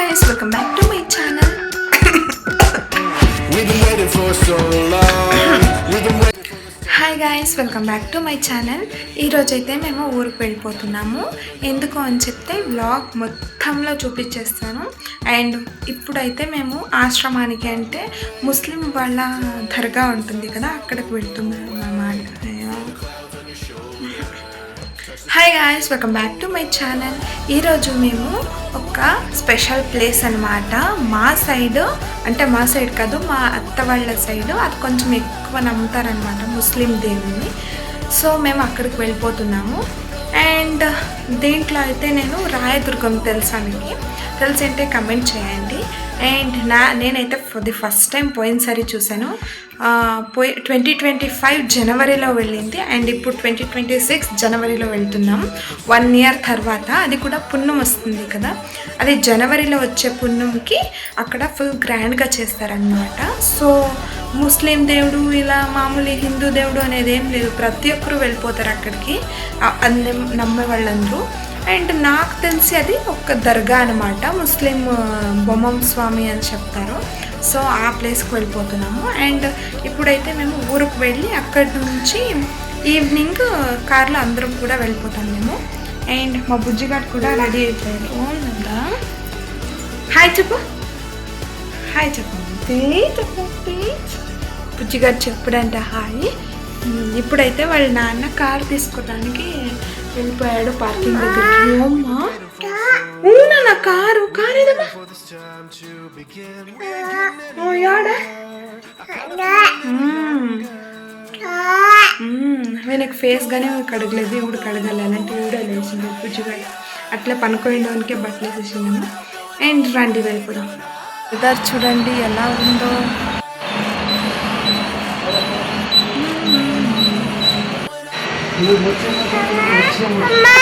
guys, welcome back to my channel. We've been waiting for so long. We've been waiting. Hi guys welcome back to my channel ఈరోజైతే మేము ఊరికి వెళ్ళిపోతున్నాము ఎందుకు అని చెప్తే vlog మొత్తంలో చూపించేస్తాను అండ్ ఇప్పుడైతే మేము ఆశ్రమానికి అంటే ముస్లిం వాళ్ళ దర్గా ఉంటుంది కదా అక్కడికి వెళ్తున్నాము hi guys welcome back to my channel ఈరోజు మేము ఒక స్పెషల్ ప్లేస్ అనమాట మా సైడ్ అంటే మా సైడ్ కాదు మా అత్త వాళ్ళ సైడ్ అది కొంచెం ఎక్కువ నమ్ముతారనమాట ముస్లిం దేవుని సో మేము అక్కడికి వెళ్ళిపోతున్నాము. అండ్ దీంట్లో అయితే నేను రాయదుర్గం తెలుసా మీకు? తెలిసింటే కమెంట్ చేయండి. అండ్ నా నేనైతే ఫర్ ది ఫస్ట్ టైం పోయినసారి చూశాను. పోయి ట్వంటీ ట్వంటీ ఫైవ్ జనవరిలో వెళ్ళింది. అండ్ ఇప్పుడు ట్వంటీ ట్వంటీ సిక్స్ జనవరిలో వెళ్తున్నాం. వన్ ఇయర్ తర్వాత అది కూడా పుణ్యం వస్తుంది కదా. అది జనవరిలో వచ్చే పుణ్యంకి అక్కడ ఫుల్ గ్రాండ్గా చేస్తారనమాట సో ముస్లిం దేవుడు ఇలా మామూలు హిందూ దేవుడు అనేది ఏం లేదు. ప్రతి ఒక్కరు వెళ్ళిపోతారు అక్కడికి. ఆ- అన్ని నమ్మే వాళ్ళందరూ. అండ్ నాకు తెలిసి అది ఒక దర్గా అనమాట ముస్లిం బొమ్మం స్వామి అని చెప్తారు. సో ఆ ప్లేస్కి వెళ్ళిపోతున్నాము. అండ్ ఇప్పుడైతే మేము ఊరికి వెళ్ళి అక్కడి నుంచి ఈవినింగ్ కార్లో అందరం కూడా వెళ్ళిపోతాం మేము. అండ్ మా బుజ్జిగాడు కూడా రెడీ అయిపోయారు. అవునందా? హాయ్ చెప్పు. హాయ్ చెప్పు. చెప్పు ప్లీజ్ బుజ్జిగారు చెప్పుడంట హాయ్ ఇప్పుడైతే వాళ్ళ నాన్న కార్ తీసుకోవడానికి వెళ్ళిపోయాడు పార్కింగ్ దగ్గరికి. అమ్మా! నా కారు? కారు ఏదమ్మా. వీళ్ళకి ఫేస్ గానే కడగలేదు ఇప్పుడు కడగాలి అలాంటి కూడా లేచింది బుజ్జిగా అట్లా పనుకోవడానికే బట్టలు వేసేసిందాము అండ్ రండి వెళ్ళిపోదాం. వెదర్ చూడండి ఎలా ఉందో.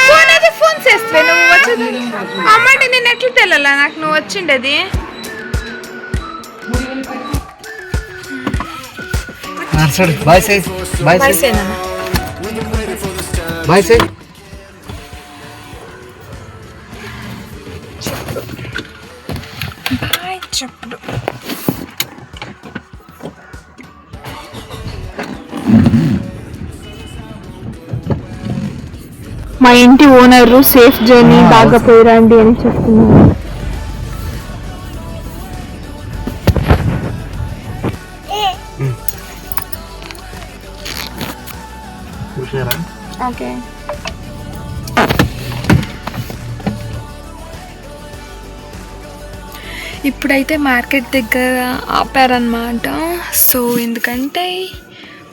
ఫోన్ ఫోన్ చేస్తే నువ్వు వచ్చేది? అమ్మంటే నేను ఎట్లా తెల్లాలా నాకు నువ్వు వచ్చిండేది? బాయ్ సై బాయ్ బాయ్ సై బాయ్ మా ఇంటి ఓనర్ సేఫ్ జర్నీ బాగా పోయిరండి అని చెప్తున్నారు. ఓకే. ఇప్పుడైతే మార్కెట్ దగ్గర ఆపారనమాట సో ఎందుకంటే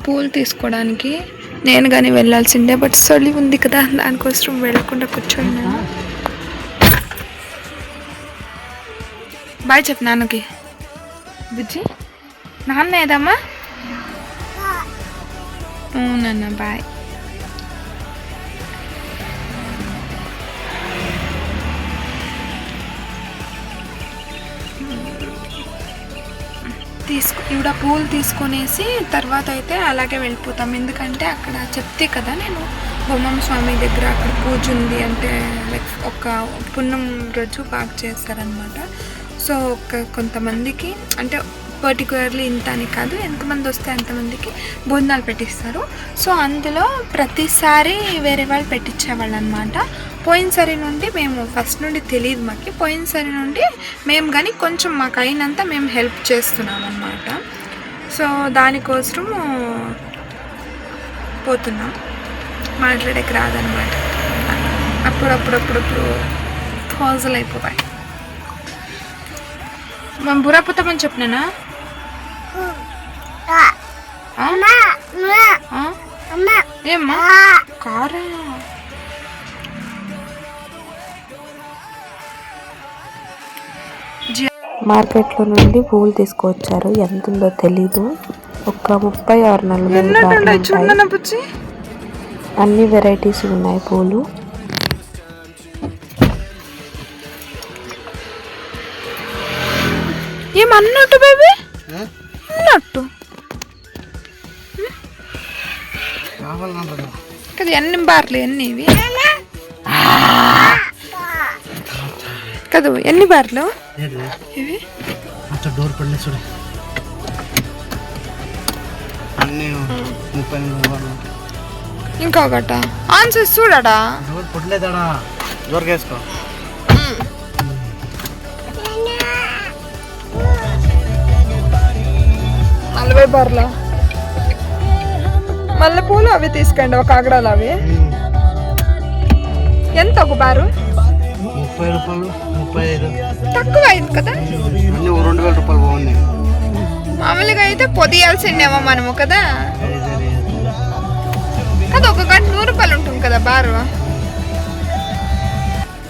పూలు తీసుకోవడానికి నేను కానీ వెళ్ళాల్సిందే బట్ చలి ఉంది కదా దానికోసం వెళ్ళకుండా కూర్చోన్నా బాయ్ చెప్పు నాన్నకి. బుజ్జి? నాన్న ఏదమ్మా? అవునన్న బాయ్ తీసుకు ఇవిడ పూలు తీసుకొనేసి తర్వాత అయితే అలాగే వెళ్ళిపోతాం. ఎందుకంటే అక్కడ చెప్తే కదా నేను బొమ్మం స్వామి దగ్గర అక్కడ పూజ ఉంది అంటే లైక్ ఒక పున్నం రోజు బాగా చేస్తారనమాట సో ఒక కొంతమందికి అంటే పర్టికులర్లీ ఇంత అని కాదు ఎంతమంది వస్తే అంతమందికి బోందాలు పెట్టిస్తారు. సో అందులో ప్రతిసారి వేరే వాళ్ళు పెట్టించేవాళ్ళు అనమాట పోయినసారి నుండి మేము ఫస్ట్ నుండి తెలియదు మాకు. పోయినసారి నుండి మేము కానీ కొంచెం మాకు అయినంత మేము హెల్ప్ చేస్తున్నాం అనమాట సో దానికోసం పోతున్నాం. మాట్లాడేకి రాదనమాట అప్పుడప్పుడప్పుడప్పుడు పాజులు అయిపోతాయి. మనం బురాపోతామని చెప్పినానా? ఆ? ఆ? ఏమ్మా? కారా? మార్కెట్లో నుండి పువ్వులు తీసుకువచ్చారు. ఎంత ఉందో తెలీదు. ఒక ముప్పై ఆరు నలభై అన్ని వెరైటీస్ ఉన్నాయి పూలు. ఏమన్నట్టు బేబీ? అన్నట్టు. కావాలన్నా కదా ఎన్ని బార్లు ఎన్ని ఇవి? కాదు ఎన్ని బార్లు? ఇవి డోర్ చూడు. అన్నీ ముప్పై ఇంకొకట. ఆన్సర్ చూడడా? డోర్ పడలేదాడా? డోర్ వేసుకో నలభై బార్ల? మల్లెపూలు అవి తీసుకోండి ఒక ఆగడాలు అవి. ఎంత ఒక బారు? ముప్పై రూపాయలు ముప్పై ఐదు. తక్కువ అయింది కదా? అన్నీ రెండు వేల రూపాయలు బాగున్నాయి. మామూలుగా అయితే పొదియాల్సిందేమో మనము కదా. కదా ఒక గంట నూరు రూపాయలు ఉంటుంది కదా బారు?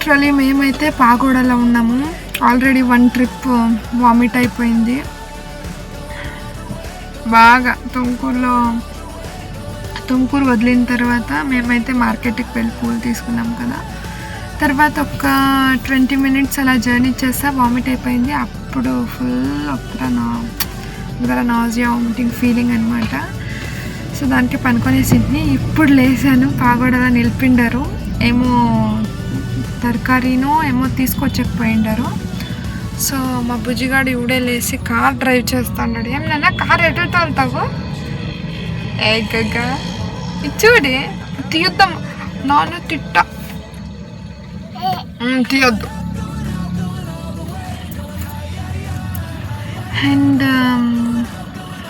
ట్రలీ మేమైతే పాగోడలో ఉన్నాము. ఆల్రెడీ వన్ ట్రిప్ వామిట్ అయిపోయింది. బాగా తుమ్కూరులో తుమ్కూరు వదిలిన తర్వాత మేమైతే మార్కెట్కి వెళ్ళి పూలు తీసుకున్నాం కదా. తర్వాత ఒక ట్వంటీ మినిట్స్ అలా జర్నీ చేస్తా వామిట్ అయిపోయింది. అప్పుడు ఫుల్ ఒకరా నా నాజియా వామిటింగ్ ఫీలింగ్ అనమాట సో దానికి పనుకొనేసింది ఇప్పుడు లేసాను. పాగోడలా నిలిపిండారు. ఏమో తరకారీనో ఏమో తీసుకొచ్చకపోయిండారు. సో మా బుజ్జిగాడు ఇవిడే లేసి కార్ డ్రైవ్ చేస్తున్నాడు. ఏం నాన్న కార్ ఎటు తోలుతావు ఏ గగ్గ. ఇది చూడి నాన్న తిట్ట. తీయొద్దు అండ్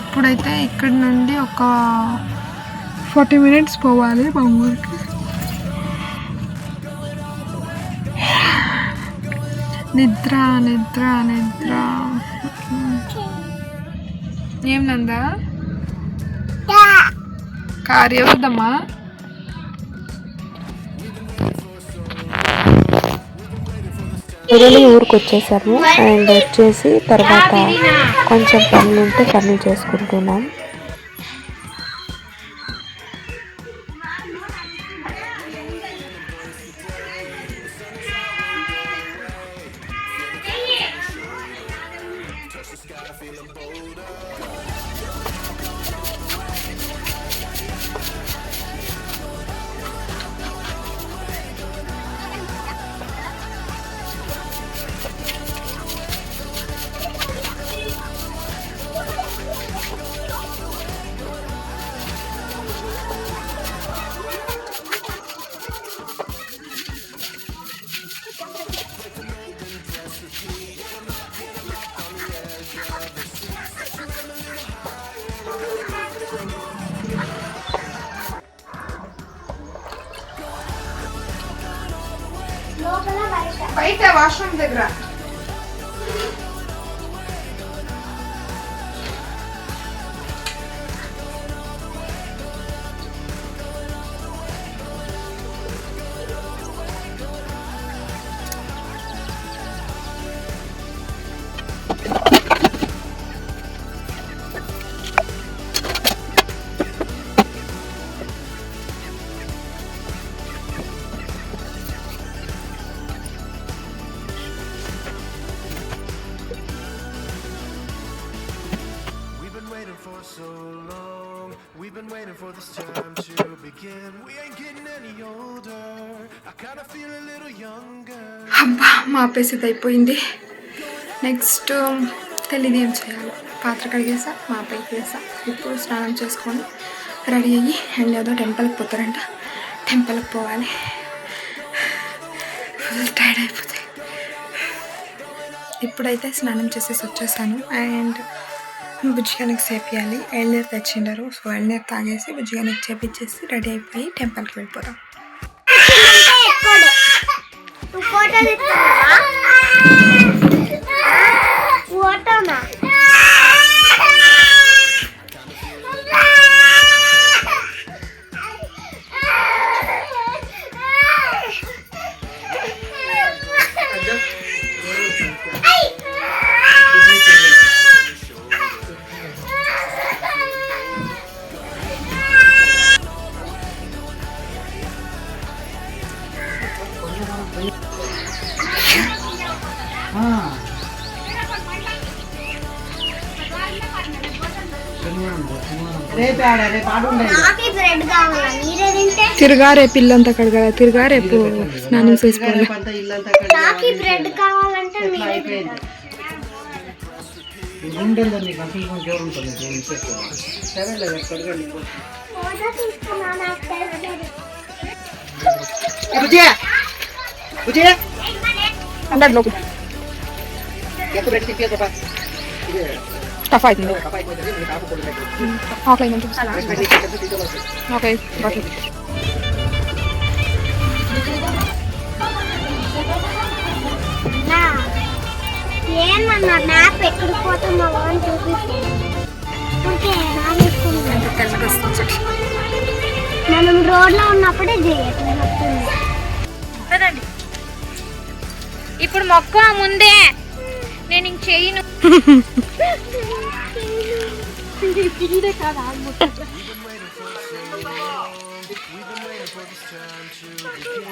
ఇప్పుడైతే ఇక్కడ నుండి ఒక ఫార్టీ మినిట్స్ పోవాలి మా ఊరికి. నిద్ర నిద్ర నిద్ర. ఏం నందా? కారు మురళి ఊరికి వచ్చేసాము అండ్ వచ్చేసి తర్వాత కొంచెం పనులు ఉంటే పనులు చేసుకుంటున్నాం. బయట వాష్రూమ్ దగ్గర for this time to begin. We ain't getting any older. I kinda feel a little younger. అబ్బా మా పేసేది అయిపోయింది. నెక్స్ట్ um, తెలియదు ఏం చేయాలి? పాత్ర కడిగేసా? మా పైకి వేసా ఇప్పుడు స్నానం చేసుకొని రెడీ అయ్యి అండ్ ఏదో టెంపుల్కి పోతారంట. టెంపుల్కి పోవాలి. ఫుల్ టైర్డ్ అయిపోతాయి ఇప్పుడైతే స్నానం చేసేసి వచ్చేసాను అండ్ బుజ్జిగానికి చేపియాలి ఎళ్ళనీరు తెచ్చిండారు. సో ఎళ్ళనీరు తాగేసి బుజ్జిగానికి చేపించేసి రెడీ అయిపోయి టెంపుల్కి వెళ్ళిపోతాం ఫోటోనా? తిరగా రేపు ఇల్లంతా కడగల తిరగా రేపు స్నానం చేసుకోవాలి. రేపు టఫ్ అవుతుంది. ఆఫ్లైన్ ఓకే నా ఏమన్నా మ్యాప్ ఎక్కడికి పోతుందో అని చూపిస్తుంది ఓకే మనం రోడ్లో ఉన్నప్పుడే చేయట్లేదు ఇప్పుడు మొక్క ముందే నేను ఇంక చేయను.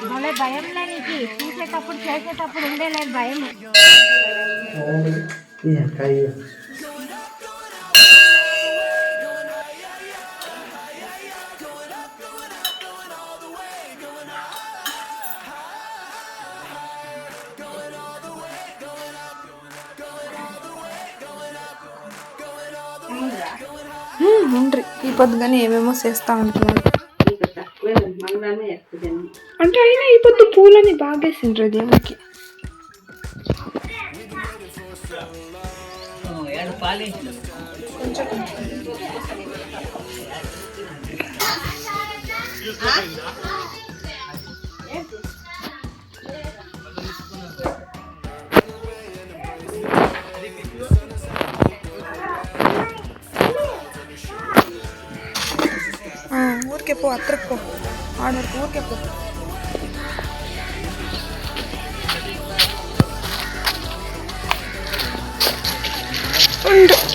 భలే భయం నీకు. చూసేటప్పుడు చేసేటప్పుడు ఉండేలేదు భయం ఈ పొద్దుగానే ఏమేమో చేస్తా ఉంటున్నాడు అంటే అయినా ఈ పొద్దు పూలని బాగేసిండ్రు దేవుడికి ఆ, ಊರ್ಕೆ ಪೋ ಹತ್ರಕ್ಕೆ ಪೋ ಆಡ್ನೂರ್ಕೆ ಊರ್ಕೆ ಪೋ ಉಂಡು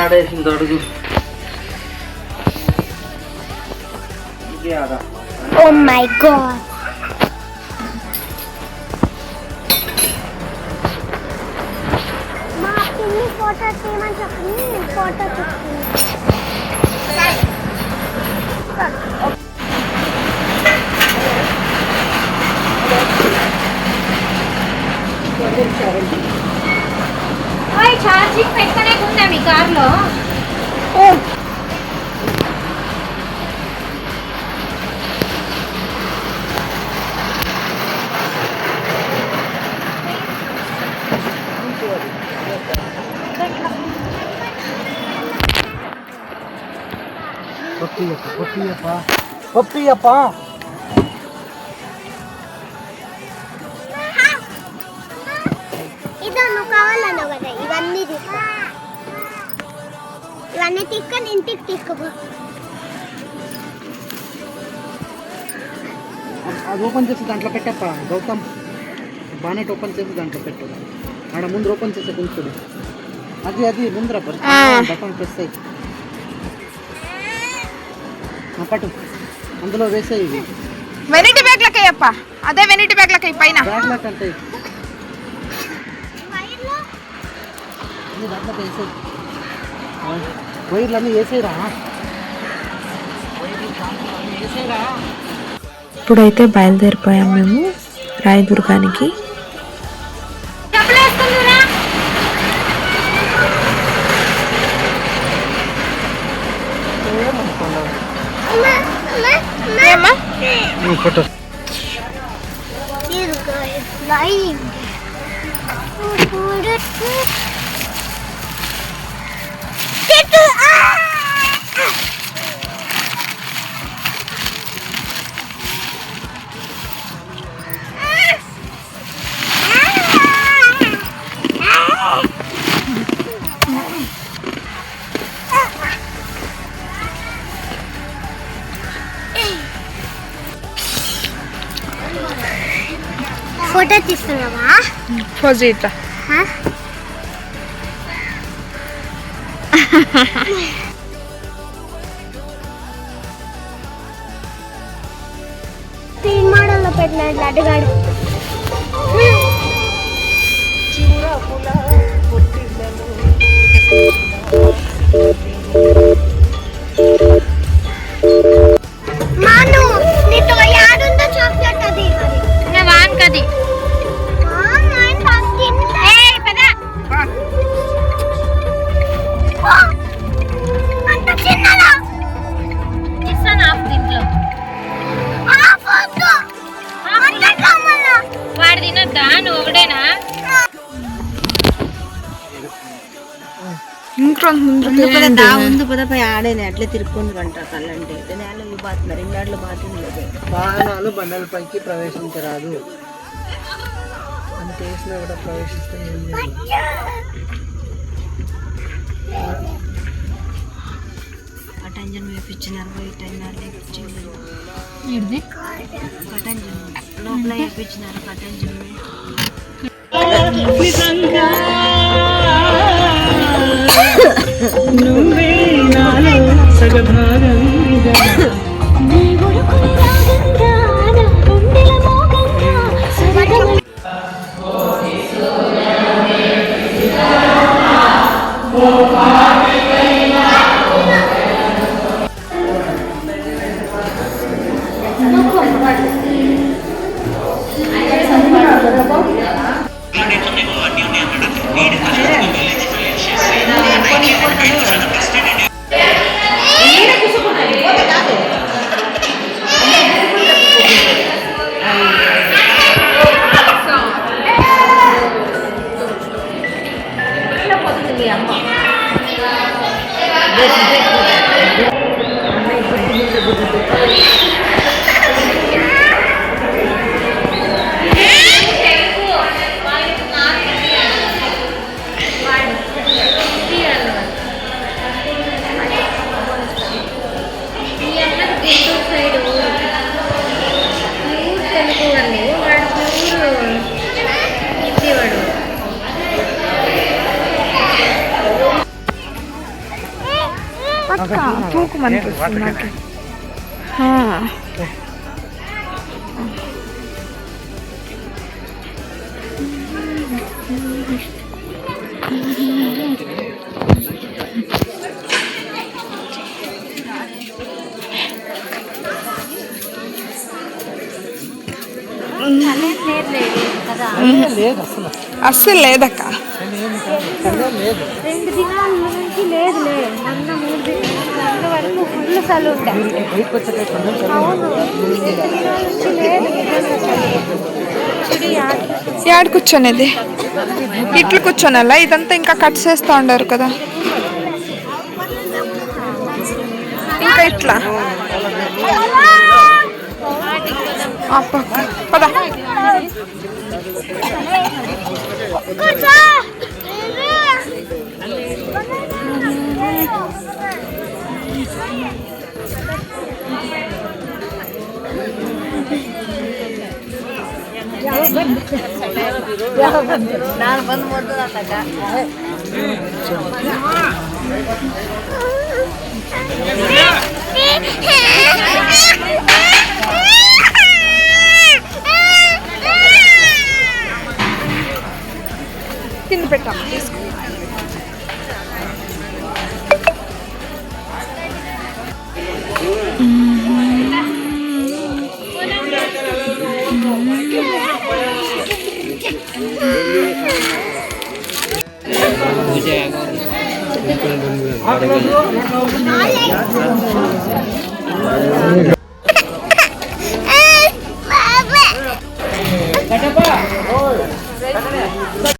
అది ఆడేసింది అడుగు ఇదే ఆడ ఓ మై గాడ్ మా పిన్ని ఫోటో తీయమని చెప్పింది నేను ఫోటో తీసుకున్నాను ఛార్జింగ్ పెట్టుకునే ఉందా మీ కార్లో పప్పియప్ప పప్పియప్ప పప్పియప్ప ఇదో నువ్వు కావాలన్నావు కదా ఇవన్నీ తీసుకో ఇవన్నీ తీసుకొని ఇంటికి తీసుకుపో అది ఓపెన్ చేసి దాంట్లో పెట్టప్ప గౌతమ్ బానెట్ ఓపెన్ చేసి దాంట్లో పెట్టు. ఆడ ముందు ఓపెన్ చేసే కొంచెం అది అది ముందర బటన్ ప్రెస్ అయ్యి పట్టు. అందులో వేసే ఇవి వెనిటీ బ్యాగ్లకి అప్ప. అదే వెనిటీ బ్యాగ్లకి పైన. బ్యాగ్లా కంటే దాంట్లో వేసేయి. వైర్లు అన్నీ వేసేయరా వేసేయరా ఇప్పుడైతే బయలుదేరిపోయాం మేము రాయదుర్గానికి చెప్పలేస్తుందిరా. ఏమ్మా? ఫోటో. తీసుకో ఫోటో తీస్తున్నావా ఫోజీట హ? స్క్రీన్ మోడల్లో పెట్టిన లడ్డుగాడు మాను అట్లే తిరుక్కుంటూ అంటారు తల్లంటే నేలలో ఇవి బాతున్నారు ఇంగ్లాండ్లో బాతుంది వాహనాలు బండలపైకి ప్రవేశించరాదు అని తెలిసినా కూడా ప్రవేశిస్తే ఏం పటంజన్ వేపించినారు బయట వేపించింది పటంజన్ లోపల వేపించినారు పటంజన్ सगधारंगा ఈ తూకమనిపిస్తుంది నాకు ఆ. లేదు అసలు అస్సలు లేదక్క లేదు రెండు దినాల నుంచి లేదులే వరకు ఫుల్ చూడు యాడ్ కూర్చొనేది. ఇట్లు కూర్చోనలా? ఇదంతా ఇంకా కట్ చేస్తా ఉండారు కదా. ఇంకా ఇట్లా? పద. ನಾನು ಬಂದು ಮಾಡ್ತದ ತಗ కింద